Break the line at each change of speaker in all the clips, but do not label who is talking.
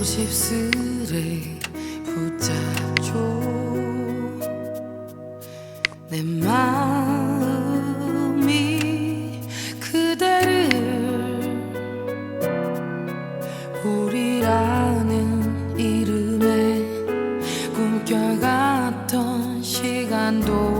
고집스레 붙잡죠. 내 마음이 그대를 우리라는 이름에 꿈꿔갔던 시간도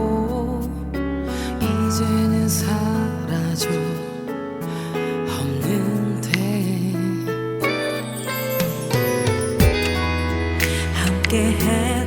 hand.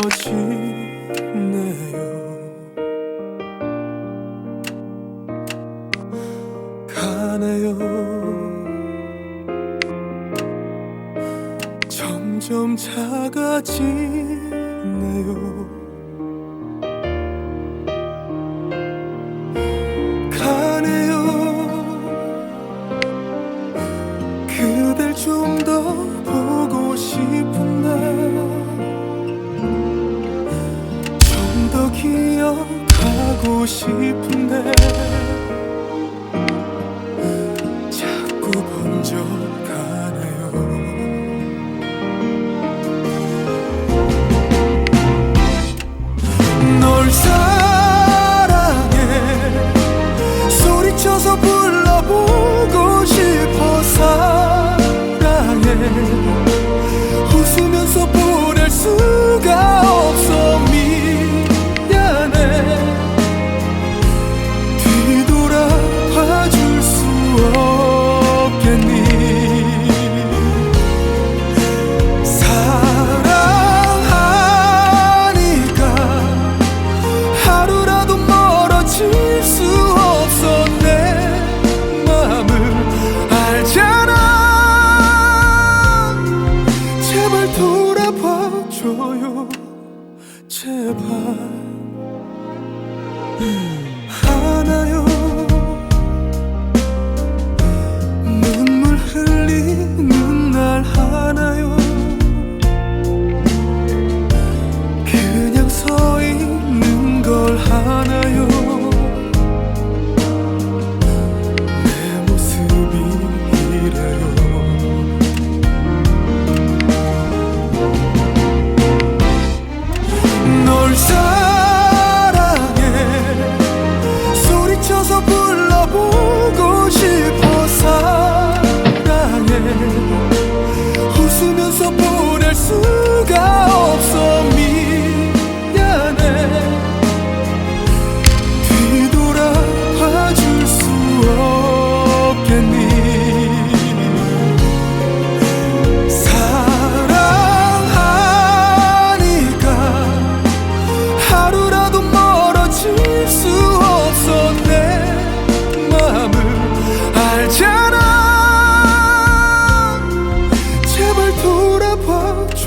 过去。 싶은데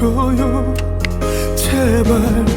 돌아봐줘요. 제발